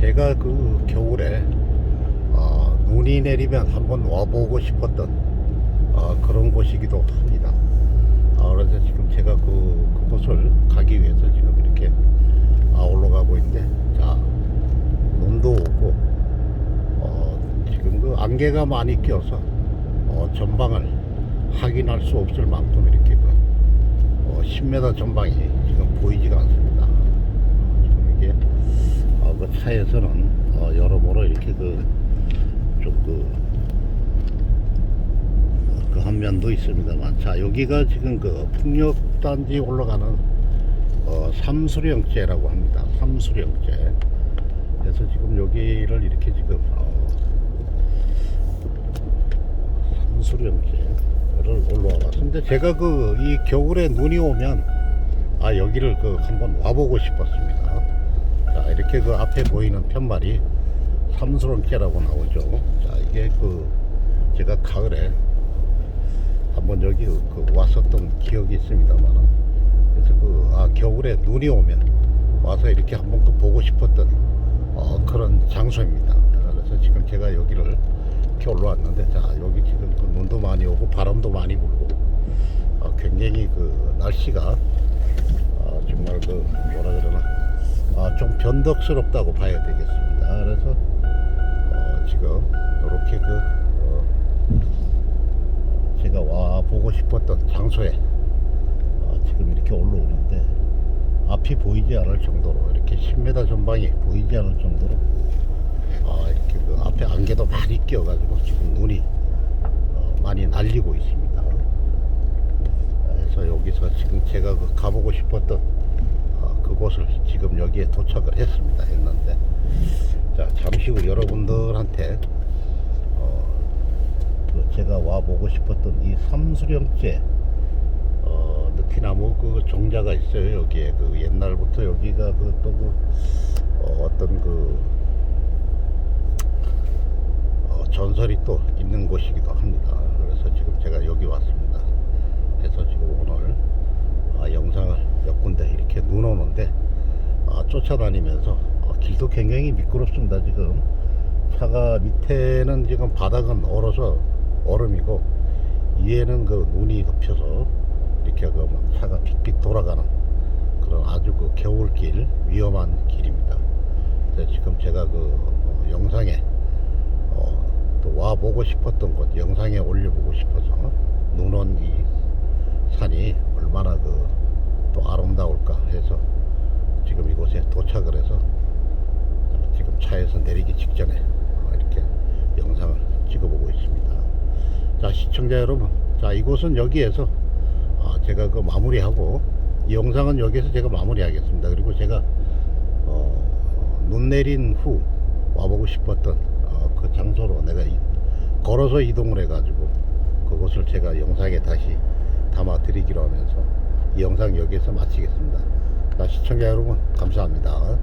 제가 그 겨울에 어, 눈이 내리면 한번 와보고 싶었던 어, 그런 곳이기도 합니다. 아, 그래서 지금 제가 그, 그곳을 가기 위해서 지금 이렇게 아, 올라가고 있는데, 자, 눈도 오고, 어, 지금 그 안개가 많이 껴서, 어, 전방을 확인할 수 없을 만큼 이렇게 그, 어, 10m 전방이 지금 보이지가 않습니다. 그 차에서는, 어, 여러모로 이렇게 그, 좀 그, 그 한면도 있습니다만. 자 여기가 지금 그 풍력단지 올라가는 어, 삼수령제라고 합니다. 삼수령제. 그래서 지금 여기를 이렇게 지금 어, 삼수령제를 올라와 봤는데 제가 그 이 겨울에 눈이 오면 아 여기를 그 한번 와보고 싶었습니다 자 이렇게 그 앞에 보이는 편말이 삼수령제라고 나오죠. 자 이게 그 제가 가을에 한번 여기 그 왔었던 기억이 있습니다만 그래서 그 아, 겨울에 눈이 오면 와서 이렇게 한번 그 보고 싶었던 어, 그런 장소입니다. 그래서 지금 제가 여기를 이렇게 올라왔는데 자 여기 지금 그 눈도 많이 오고 바람도 많이 불고 어, 굉장히 그 날씨가 어, 정말 그 좀 변덕스럽다고 봐야 되겠습니다. 그래서 어, 지금 이렇게 그 어, 제가 와 보고 싶었던 장소에 어, 지금 이렇게 올라오는데 앞이 보이지 않을 정도로 이렇게 10m 전방이 보이지 않을 정도로 어, 이렇게 그 앞에 안개도 많이 껴가지고 지금 눈이 어, 많이 날리고 있습니다. 그래서 여기서 지금 제가 그 가보고 싶었던 어, 그곳을 지금 여기에 도착을 했습니다. 했는데 자 잠시 후 여러분들한테 어, 그 제가 와 보고 싶었던 이 삼수령제 어, 느티나무 그 종자가 있어요 여기에 그 옛날부터 여기가 그 또그 어, 어떤 그 어, 전설이 또 있는 곳이기도 합니다. 그래서 지금 제가 여기 왔습니다. 해서 지금 오늘 아, 영상을 몇 군데 이렇게 눈 오는데 아, 쫓아다니면서 아, 길도 굉장히 미끄럽습니다 지금 차가 밑에는 지금 바닥은 얼어서 얼음이고 위에는 그 눈이 덮여서 이렇게 그 막 차가 픽픽 돌아가는 그런 아주 그 겨울길 위험한 길입니다. 지금 제가 그 어, 영상에 어, 또 와보고 싶었던 곳 영상에 올려보고 싶어서 눈온 이 산이 얼마나 그 또 아름다울까 해서 지금 이곳에 도착을 해서 지금 차에서 내리기 직전에 어, 이렇게 영상을 찍어보고 있습니다. 자 시청자 여러분, 자 이곳은 여기에서 아, 제가 그 마무리하고 이 영상은 여기에서 제가 마무리하겠습니다. 그리고 제가 어, 눈 내린 후 와보고 싶었던 어, 그 장소로 내가 이- 걸어서 이동을 해가지고 그곳을 제가 영상에 다시 담아 드리기로 하면서 이 영상 여기에서 마치겠습니다. 자, 시청자 여러분 감사합니다.